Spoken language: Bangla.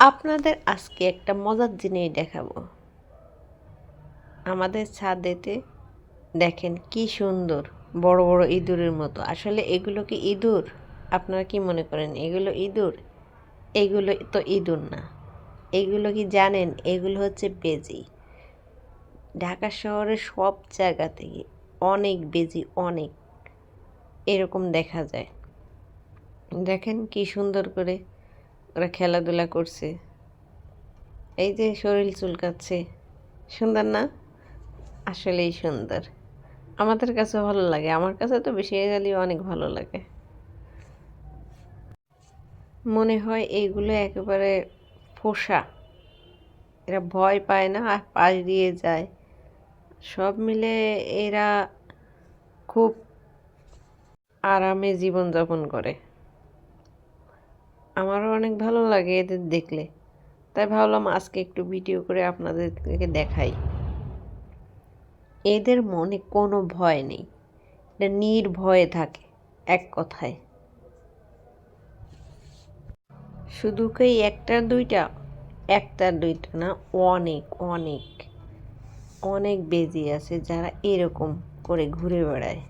আপনাদের আজকে একটা মজার জিনিস দেখাবো। আমাদের ছাদেতে দেখেন কি সুন্দর, বড় বড় ইঁদুরের মতো। আসলে এগুলো কি ইঁদুর? আপনারা কি মনে করেন, এগুলো ইঁদুর? এগুলো তো ইঁদুর না। এগুলো কি জানেন? এগুলো হচ্ছে বেজি। ঢাকা শহরের সব জায়গা থেকে অনেক বেজি, অনেক। এরকম দেখা যায়। দেখেন কি সুন্দর করে ওরা খেলাধুলা করছে। এই যে শরীর চুলকাচ্ছে। সুন্দর না? আসলেই সুন্দর। আমাদের কাছে ভালো লাগে। আমার কাছে তো বেশি গেলে অনেক ভালো লাগে। মনে হয় এইগুলো একেবারে ফোসা। এরা ভয় পায় না, আর পাশ দিয়ে যায়। সব মিলে এরা খুব আরামে জীবনযাপন করে। আমারও অনেক ভালো লাগে এদের দেখলে। তাই ভাবলাম আজকে একটু ভিডিও করে আপনাদেরকে দেখাই। এদের মনে কোনো ভয় নেই। এটা নির্ভয়ে থাকে, এক কথায়। শুধু কি একটা, দুইটা? একটা, দুইটা না, অনেক অনেক। অনেক বেজি আছে যারা এরকম করে ঘুরে বেড়ায়।